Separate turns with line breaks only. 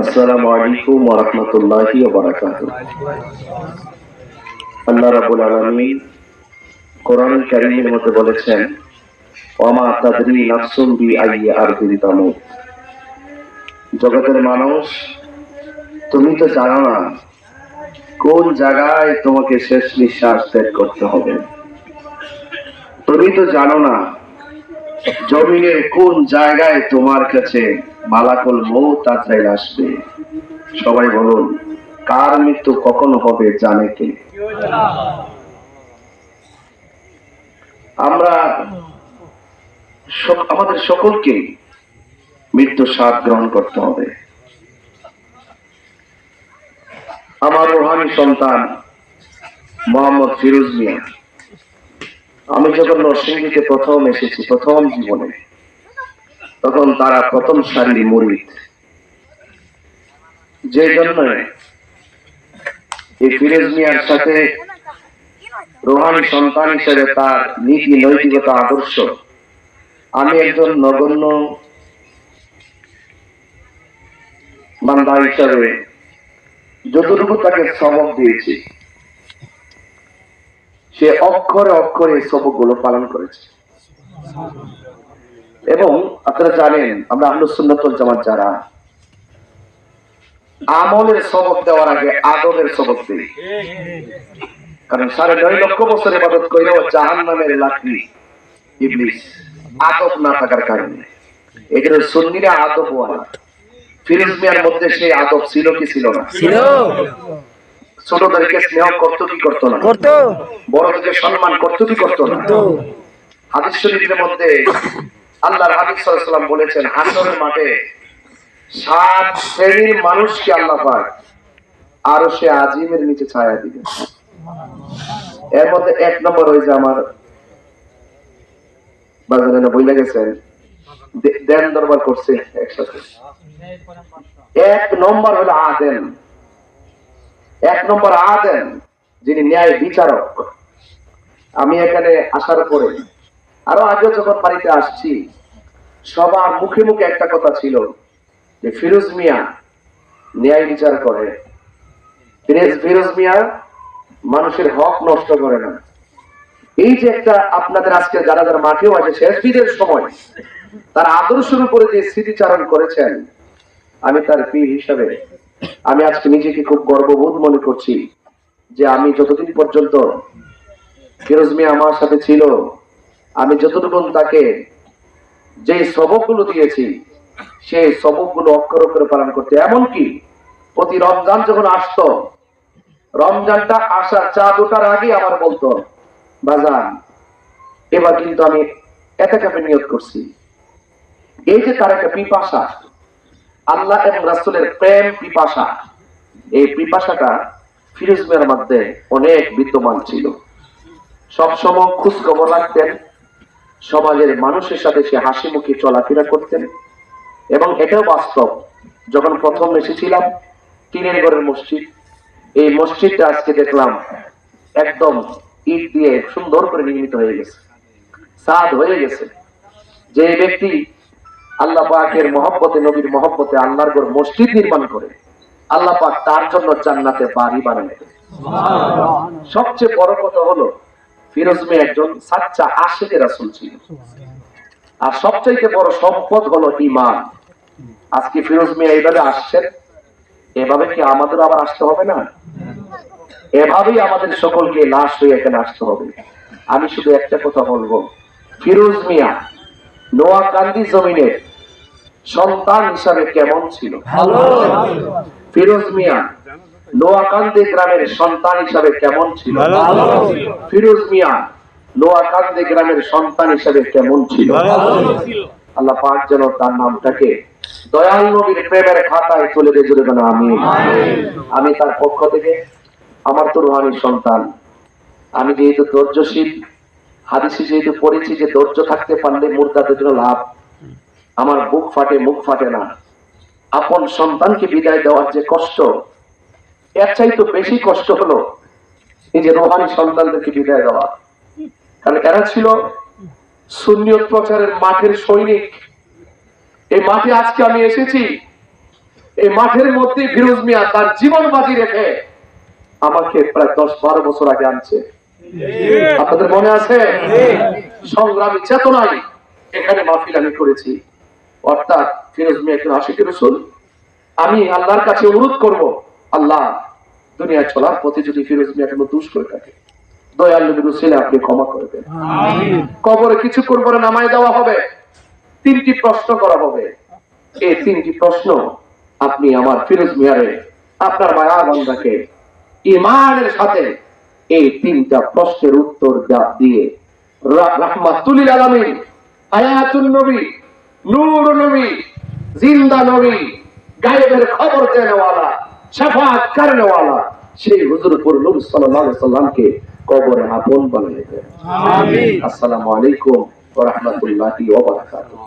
আসসালামু আলাইকুম ওয়া রাহমাতুল্লাহি ওয়া বারাকাতুহু। আল্লাহ রাব্বুল আলামিন কোরআন কারীমের মধ্যে বলেছেন ওমা তাদরি নাফসুম বি আইয়ি আরদিন তামুত। জগতের মানুষ, তুমি তো জানো না কোন জায়গায় তোমাকে শেষ নিঃশ্বাস ত্যাগ করতে হবে। তুমি তো জানো না জমিনের কোন জায়গায় তোমার কাছে মালাকুল মৌত আজরাইল আসবে? সবাই বলুন, কার মৃত্যু কখন হবে জানে কে? আমরা আমাদের সকলকে মৃত্যু স্বাদ গ্রহণ করতে হবে। আমার রোহানি সন্তান মোহাম্মদ ফিরোজ মিয়া। আমি যখন নরসিংদীতে প্রথম এসেছি, প্রথম জীবনে, তখন তারা প্রথম সারির মরিদ যে জন্য এই ফিরোজ মিয়ার সাথে রোহানি সন্তান হিসেবে তার নীতি, নৈতিকতা, আদর্শ, আমি একজন নগণ্য বান্দা হিসাবে যতটুকু তাকে সবক দিয়েছি সে অক্ষরে অক্ষরে এই সবকগুলো পালন করেছে। এবং আপনারা জানেন, আমরা আহলুস সুন্নাতুল জামাত যারা, আমলের সবক দেওয়ার আগে আদবের সবক দিই। কারণ সাড়ে নয় লক্ষ বছর ইবাদত কইলেও জাহান নামের লাকড়ি ইবলিস আদব না থাকার কারণে। জন্য সুন্নিরা আদব ওয়ালা ফিরিজ মিয়ার মধ্যে সেই আদব ছিল কি ছিল না?
ছিল।
ছোটদেরকে স্নেহ করতো কি করতো না?
করতো।
বড়দেরকে সম্মান করতো কি করতো না? হাদিস শরীফের মধ্যে আল্লাহর হাবিব সাল্লাল্লাহু বলেছেন হাসরের মাঠে সাত শ্রেণির মানুষকে আল্লাহ পাক? আরও সে আজিমের নিচে ছায়া দিবে। এর মধ্যে এক নম্বর হয়েছে আমার বাজারে না বইলা গেছেন দেন দরবার করছে একসাথে। এক নম্বর হলো আদেন এক নম্বর আদেন যিনি ন্যায় বিচারক। আমি এখানে আসার পরে, আরও আগে যখন বাড়িতে আসছি, সবার মুখে মুখে একটা কথা ছিল যে ফিরোজ মিয়া ন্যায় বিচার করে। ফিরেজ- মিয়া মানুষের হক নষ্ট করে না। এই যে একটা আপনাদের আজকে যারা যারা মাঠেও আছে, শেষ বিদের সময়, তার আদর্শের উপরে যে স্মৃতিচারণ করেছেন, আমি তার পীর হিসাবে আমি আজকে নিজেকে খুব গর্ববোধ মনে করছি যে আমি যতদিন পর্যন্ত ফিরোজ মিয়া আমার সাথে ছিল, আমি যতটুকু তাকে যে সবকগুলো দিয়েছি, সেই সবকগুলো অক্ষর অক্ষরে পালন করতে। এমনকি প্রতি রমজান যখন আসতো, রমজানটা আসার চা দুটার আগে আমার বলতো, বাজান, এবার কিন্তু আমি একা কাপে নিয়োগ করছি। এই যে তার একটা পিপাসা আল্লাহ এবং রাসুলের প্রেম পিপাসা। এই পিপাসাটা ফিরোজ মধ্যে অনেক বিদ্যমান ছিল। সবসময় খোঁজ খবর রাখতেন, সমাজের মানুষের সাথে সে হাসি মুখে চলাফেরা করতেন এবং এটাও বাস্তব, যখন প্রথম এসেছিলাম টিনের ঘরের মসজিদ, এই মসজিদটা আজকে দেখলাম একদম ইট দিয়ে সুন্দর করে নির্মিত হয়ে গেছে। সাদ হয়ে গেছে। যে ব্যক্তি আল্লাহ পাকের মহব্বতে, নবীর মহব্বতে আল্লাহর ঘর মসজিদ নির্মাণ করে। আল্লাহ পাক তার জন্য জান্নাতে বাড়ি বানায় সবচেয়ে বড় কথা হলো, ফিরোজ মিয়া একজন সাচ্চা আশেকের রাসূল ছিল। আর সবচাইতে বড় সম্পদ হলো ইমান আজকে ফিরোজ মিয়া এইভাবে আসছেন, এভাবে কি আমাদের আবার আসতে হবে না? এভাবেই আমাদের সকলকে লাশ হয়ে এখানে আসতে হবে। আমি শুধু একটা কথা বলব। ফিরোজ মিয়া নোয়া নোয়াকান্দি জমিনের সন্তান হিসাবে কেমন ছিল? ফিরোজ মিয়া নোয়াকান্দি গ্রামের সন্তান হিসাবে কেমন ছিল? ফিরোজ মিয়া নোয়াকান্দি গ্রামের সন্তান হিসাবে কেমন ছিল? আল্লাহ পাক যেন তার নামটাকে দয়াল নবীর প্রেমের খাতায় তুলে দিয়ে জুড়ে দেন আমি আমি তার পক্ষ থেকে আমার তো রুহানির সন্তান। আমি যেহেতু ধৈর্যশীল হাদিসে যেহেতু পড়েছি যে ধৈর্য থাকতে পারলে মুর্দাদের জন্য লাভ। আমার বুক ফাটে মুখ ফাটে না। আপন সন্তানকে বিদায় দেওয়ার যে কষ্ট এর চাইতে বেশি কষ্ট হলো এই যে রোহানি সন্তানদেরকে বিদায় দেওয়া। কারণ এরা ছিল সুন্নিয়ত প্রচারের মাঠের সৈনিক। এই মাঠে আজকে আমি এসেছি। এই মাঠের মধ্যে ফিরোজ মিয়া তার জীবন বাজি রেখে আমাকে প্রায় দশ বারো বছর আগে আনছে। আপনাদের মনে আছে? সংগ্রামী চেতনায় এখানে মাহফিল আমি করেছি। অর্থাৎ ফিরোজ মিয়া একজন আশিক রসুল। আমি আল্লাহর কাছে অনুরোধ করব আল্লাহ দুনিয়া চলার পথে যদি ফিরোজ মিয়া কোনো দোষ করে থাকে দয়াল নবীর ছেলে আপনি ক্ষমা করে দেন। কবরে কিছু নামায় দেওয়া হবে। তিনটি প্রশ্ন করা হবে। এই তিনটি প্রশ্ন আপনি আমার ফিরোজ মিয়ারে আপনার মায়া বন্ধাকে ইমানের সাথে এই তিনটা প্রশ্নের উত্তর দিয়ে রা- রাহমাতুলিল আলামিন আয়াতুন নবী নূর নবী জিন্দা নবী গায়েবের খবর দেনেওয়ালা শাফাত করনেওয়ালা সেই হুজুরপুর নূর সাল্লাল্লাহু আলাইহি সাল্লামকে কবরে আপন বানিয়ে দেন। আমিন। আসসালামু আলাইকুম ওয়া রাহমাতুল্লাহি ওয়া বারাকাতুহু।